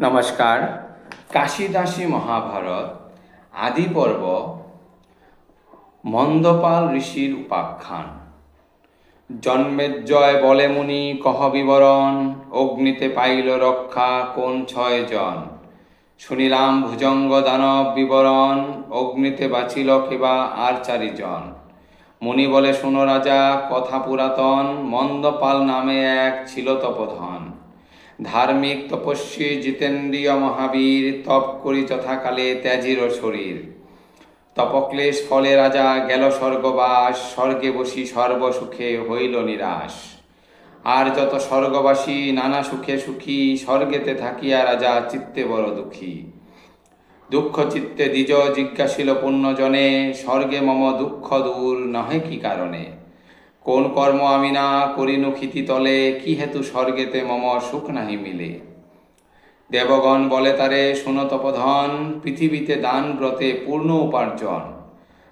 নমস্কার। কাশীদাসী মহাভারত, আদি পর্ব, মন্দপাল ঋষির উপাখ্যান। জন্মেজ্জয় বলে মুনি, কহ বিবরণ, অগ্নিতে পাইল রক্ষা কোন ছয় জন? শুনিলাম ভুজঙ্গ দানব বিবরণ, অগ্নিতে বাঁচিল কেবা আর চারিজন মুনি বলে, শুনো রাজা, কথা পুরাতন, মন্দপাল নামে এক ছিল তপধন। ধার্মিক তপস্বী জিতেন্দ্রীয় মহাবীর তপ করি যথাকালে ত্যাজির শরীর। তপক্লেশ ফলে রাজা গেল স্বর্গবাস, স্বর্গে বসি সর্বসুখে হইল নিরাশ। আর যত স্বর্গবাসী নানা সুখে সুখী, স্বর্গেতে থাকিয়া রাজা চিত্তে বড় দুঃখী। দুঃখ চিত্তে দ্বিজ জিজ্ঞাসিল পুণ্যজনে, স্বর্গে মম দুঃখ দূর নহে কি কারণে? কোন কর্ম আমি না করিনু তলে, কি হেতু স্বর্গেতে মম সুখ নাহি মিলে? দেবগণ বলে তারে তপধন, পৃথিবীতে দান ব্রতে পূর্ণ উপার্জন।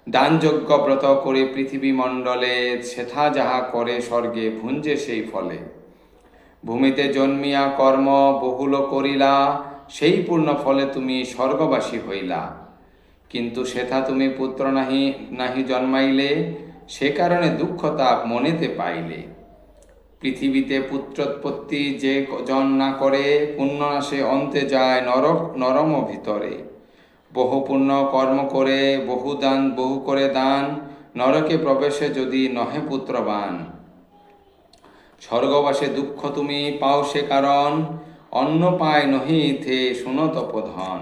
দানযোগ্য ব্রত করে পৃথিবী মণ্ডলে, সেথা যাহা করে স্বর্গে ভুঞ্জে সেই ফলে। ভূমিতে জন্মিয়া কর্ম বহুল করিলা, সেই পূর্ণ ফলে তুমি স্বর্গবাসী হইলা। কিন্তু সেথা তুমি পুত্র নাহি নাহি জন্মাইলে সে কারণে দুঃখ তাপ মনেতে পাইলে। পৃথিবীতে পুত্রোৎপত্তি যে জন না করে, পুণ্যনাশে অন্তে যায় নরক, নরম ভিতরে। বহু পুণ্য কর্ম করে, বহু দান, বহু করে দান, নরকে প্রবেশে যদি নহে পুত্রবান। স্বর্গবাসে দুঃখ তুমি পাও সে কারণ, অন্ন পায় নহি থে শুনো তপধন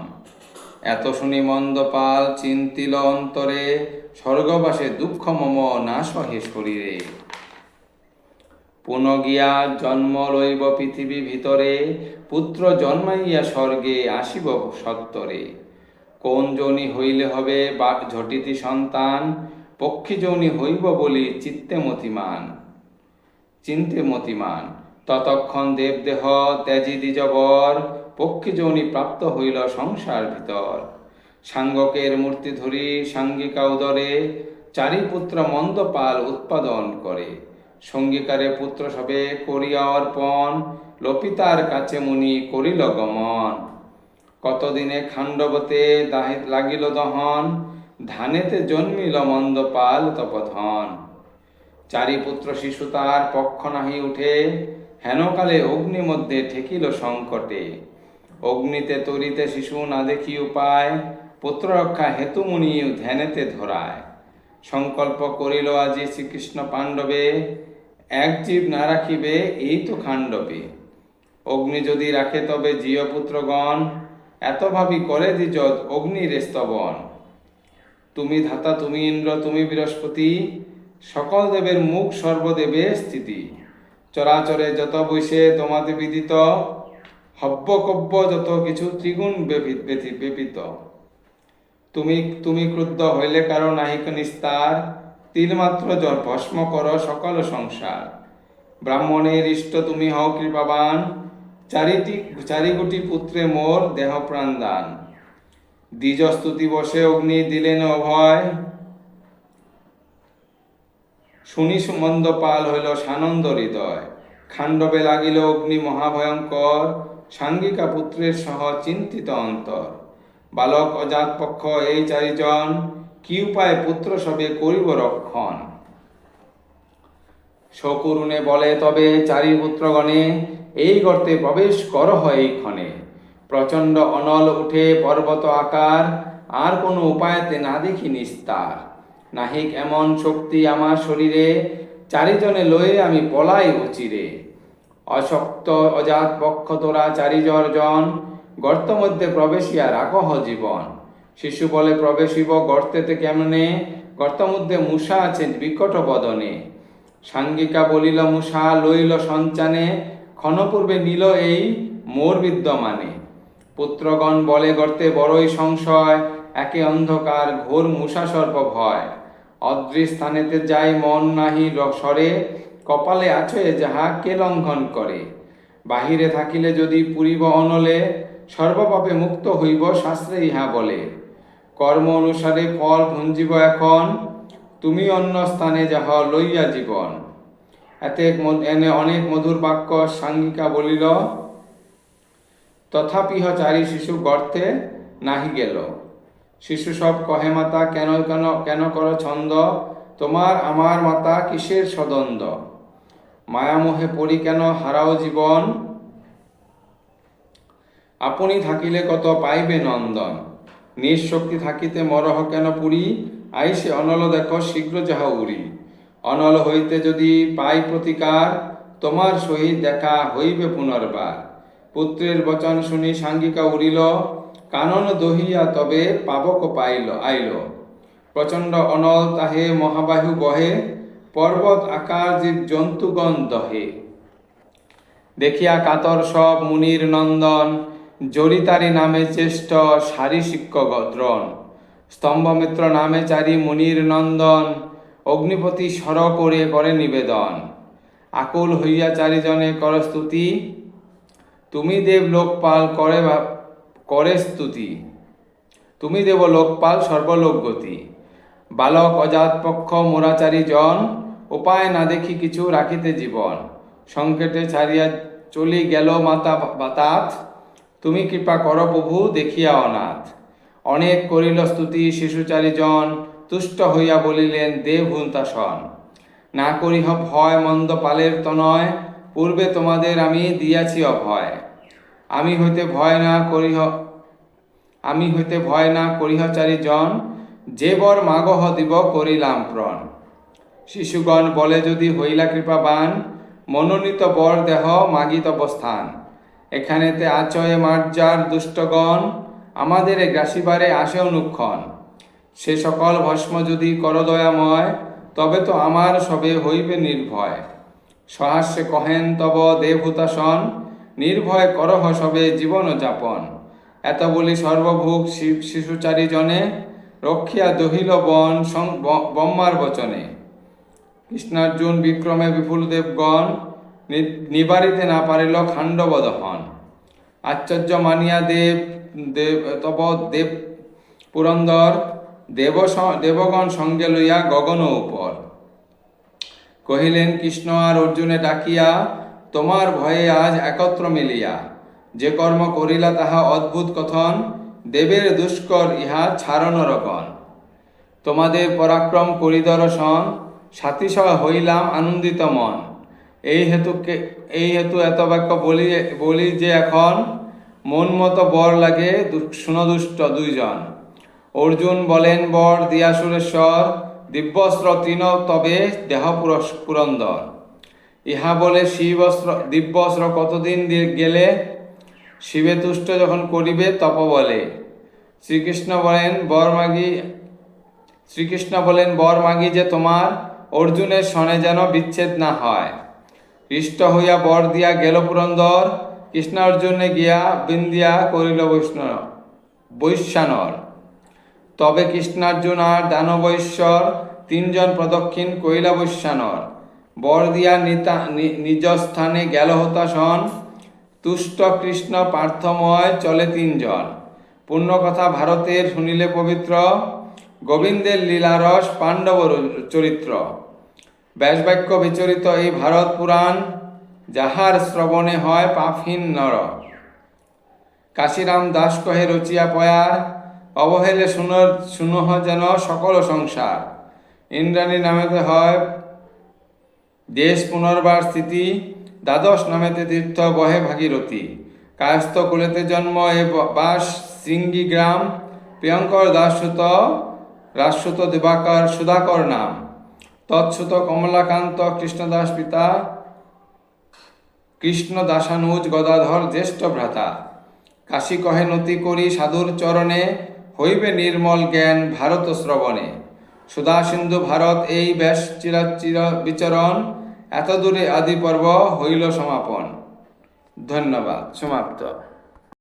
এত শুনি মন্দপাল চিন্তিল অন্তরে, স্বর্গবাসে দুঃখ মম না সহে শরীরে। পুনগিয়া জন্ম লইব পৃথিবী ভিতরে, পুত্র জন্মাইয়া স্বর্গে আসিব সত্তরে। কোন জনি হইলে হবে বা ঝটিতি সন্তান, পক্ষী যৌনি হইব বলি চিত্তে মতিমান। চিন্তে মতিমান, ততক্ষণ দেবদেহ ত্যাজি দ্বিজবর পক্ষী যৌনি প্রাপ্ত হইল সংসার ভিতর। সাঙ্গকের মূর্তি ধরি সাঙ্গিকা উদরে চারি পুত্র মন্দপাল উৎপাদন করে। সঙ্গীকারে পুত্র সবে করিয়া অর্পণ, লপিতার কাছে মুনি করিল গমন। কতদিনে খাণ্ডবতে লাগিল দহন, ধানেতে জন্মিল মন্দপাল তপধন। চারি পুত্র শিশু তার পক্ষ নাহি উঠে, হেনকালে অগ্নি মধ্যে ঠেকিল সংকটে। অগ্নিতে, তরিতে শিশু না দেখি উপায় পুত্র রক্ষা হেতু মুনি ধ্যানেতে ধরায়। সংকল্প করিল আজি শ্রীকৃষ্ণ পাণ্ডবে, এক জীব না রাখিবে এই তো খাণ্ডবে। অগ্নি যদি রাখে তবে জিয় পুত্রগণ, এত ভাবি করে দ্বিজ অগ্নির স্তবন। তুমি ধাতা, তুমি ইন্দ্র, তুমি বৃহস্পতি, সকল দেবের মুখ সর্বদেবে স্থিতি। চরাচরে যত বৈশে তোমাতে বিদিত হব্য কব্য যত কিছু ত্রিগুণ বেপিত তুমি তুমি ক্রুদ্ধ হইলে কারও নাহিক নিস্তার। তিলমাত্র জল ভস্ম কর সকল সংসার। ব্রাহ্মণের ইষ্ট তুমি হও কৃপাবান। চারিটি, চারিগুটি পুত্রে মোর দেহ প্রাণ দান। দ্বিজ স্তুতি বসে অগ্নি দিলেন অভয়। শুনি সুমন্দ পাল হইল সানন্দ হৃদয়। খাণ্ডবে লাগিল অগ্নি মহাভয়ঙ্কর সাঙ্গিকা পুত্রের সহ চিন্তিত অন্তর। বালক অজাত পক্ষ, এই চারিজন কি উপায় পুত্র সবে করিব রক্ষণ? শকুরুণে বলে, তবে চারি পুত্রগণে এই গর্তে প্রবেশ কর হয় এই ক্ষণে প্রচণ্ড অনল উঠে পর্বত আকার, আর কোনো উপায়তে না দেখি নিস্তার। নাহিক এমন শক্তি আমার শরীরে, চারিজনে লয়ে আমি পলাই অচিরে। অশক্ত অজাত পক্ষ তোরা চারিজন জন, গর্ত মধ্যে প্রবেশিয়া রাখহ জীবন। শিশু বলে প্রবেশিব গর্তেতে কেমনে? গর্ত মধ্যে মূষা আছেন বিকট বদনে। সাঙ্গিকা বলিল, মূষা, লইল সঞ্চানে, ক্ষণপূর্বে নিল এই মোর বিদ্যমানে। পুত্রগণ বলে, গর্তে বড়ই সংশয়, একে অন্ধকার ঘোর মূষা সর্প ভয়। অদৃস্থানেতে যাই মন নাহি সরে কপালে আছে যাহা কে লঙ্ঘন করে? বাহিরে থাকিলে যদি পুরিব অনলে, সর্বপাপে মুক্ত হইব শাস্ত্রে ইহা বলে। কর্ম অনুসারে ফল ভুঞ্জিব এখন, তুমি অন্য স্থানে যাহ লইয়া জীবন। এতে এনে অনেক মধুর বাক্য সাঙ্গিকা বলিল, তথাপিহ চারি শিশু গর্তে নাহি গেল। শিশু সব কহে মাতা, কেন কেন কেন কর ছন্দ? তোমার, আমার মাতা কিসের সদন্দ মায়ামোহে পড়ি কেন হারাও জীবন? আপনি থাকিলে কত পাইবে নন্দন? নিজ শক্তি থাকিতে মরহ কেন পুরী? আইসে অনল দেখো শীঘ্র যাহা উড়ি। অনল হইতে যদি পাই প্রতিকার, তোমার সহিত দেখা হইবে পুনর্বার। পুত্রের বচন শুনি সাঙ্গিকা উড়িল, কানন দহিয়া তবে পাবক পাইল, আইল। প্রচণ্ড অনল তাহে মহাবাহু বহে পর্বত আকার জীব জন্তুগণ দহে। দেখিয়া কাতর সব মুনির নন্দন জরিতারি নামে চেষ্ট সারি শিক্ষক দ্রণ। স্তম্ভমিত্র নামে চারি মুনির নন্দন, অগ্নিপতি সর করে করে নিবেদন। আকুল হইয়া চারিজনে কর স্তুতি, তুমি দেব লোকপাল করে করে স্তুতি। তুমি দেব লোকপাল সর্বলোক গতি। বালক অজাত পক্ষ মোরাচারী জন উপায় না দেখি কিছু রাখিতে জীবন। সংকেটে ছাড়িয়া চলি গেল মাতা বাতাত। তুমি কৃপা কর প্রভু দেখিয়া অনাথ অনেক করিল স্তুতি শিশুচারী জন তুষ্ট হইয়া বলিলেন দেব হুন্তাসন না করিহ ভয়, মন্দ পালের তনয়, পূর্বে তোমাদের আমি দিয়াছি অভয়। আমি হইতে ভয় না করিহ, আমি হইতে ভয় না করিহচারী জন যে বর মাগহ দিব করিলাম প্রণ। শিশুগণ বলে, যদি হইলা কৃপাবান, মনোনীত বর দেহ মাগিত অবস্থান এখানেতে আচয়ে মার্জার দুষ্টগণ আমাদের গ্রাসিবারে আসে অনুক্ষণ। সে সকল ভস্ম যদি কর দয়াময় তবে তো আমার সবে হইবে নির্ভয়। সহাস্যে কহেন, তব দেবহুতাসন নির্ভয় করহ সবে জীবন যাপন এত বলি সর্বভোগ শিশুচারী জনে রক্ষিয়া দহিল বন সং- ব- ব্রহ্মার বচনে। কৃষ্ণার্জুন বিক্রমে বিপুল দেবগণ নিবারিতে না পারিল খাণ্ডব দহন আশ্চর্য মানিয়া দেব দেব, তব দেব পুরন্দর দেব দেবগণ সঙ্গে লইয়া গগন উপর। কহিলেন, কৃষ্ণ আর অর্জুনে ডাকিয়া তোমার ভয়ে আজ একত্র মিলিয়া। যে কর্ম করিলা তাহা অদ্ভুত কথন, দেবের দুষ্কর ইহা ছাড়ন রগণ তোমাদের পরাক্রম করি সহ হইলাম আনন্দিত মন। এই হেতুকে, এই হেতু এত বাক্য বলি বলি যে এখন মন মতো বর লাগে সুনদুষ্ট দুইজন। অর্জুন বলেন, বর দিয়াসুরেশ্বর দিব্যস্ত্র তৃণ তবে দেহ পুরন্দর। ইহা বলে শিবস্ত্র, দিব্যস্ত্র কতদিন গেলে শিবে তুষ্ট যখন করিবে তপ বলে। শ্রীকৃষ্ণ বলেন, বর মাগি, শ্রীকৃষ্ণ বলেন, বর মাগি যে তোমার অর্জুনের সনে যেন বিচ্ছেদ না হয়। হৃষ্ট হইয়া বর দিয়া গেল পুরন্দর কৃষ্ণ অর্জুনে গিয়া বিন্দিয়া করিল বৈষ্ণব, বৈশ্যানর। তবে কৃষ্ণার্জুন আর দানবৈশ্বর তিনজন প্রদক্ষিণ কইলা বৈশ্যানর। বর দিয়া নিতা নিজ স্থানে গেল হতাশন তুষ্ট কৃষ্ণ পার্থময় চলে তিনজন। পূর্ণ কথা ভারতের শুনিলে পবিত্র, গোবিন্দের লীলারস পাণ্ডব চরিত্র। ব্যাসবাক্য বিচরিত এই ভারত পুরাণ, যাহার শ্রবণে হয় পাপহীন নর। কাশিরাম দাস কহে, রচিয়া পয়ার, অবহেলে শুন, শুনহ যেন সকল সংসার। ইন্দ্রাণী নামেতে হয়, দেশ পুনর্বার স্থিতি, দ্বাদশ নামেতে তীর্থ, বহে ভাগীরথী। কায়স্থ কুলেতে জন্ম, এ বাস, শৃঙ্গী গ্রাম, প্রিয়ঙ্কর দাসসুত, রাজসুত, দিবাকর, সুধাকর নাম। তৎসুত কমলাকান্ত কৃষ্ণদাস পিতা কৃষ্ণ দাসানুজ গদাধর জ্যেষ্ঠ ভ্রাতা। কাশী কহে, নতি করি সাধুর চরণে, হইবে নির্মল জ্ঞান ভারত শ্রবণে। সুধা সিন্ধু ভারত এই ব্যাস চির চির বিচরণ এত দূরে আদি পর্ব হইল সমাপন। ধন্যবাদ। সমাপ্ত।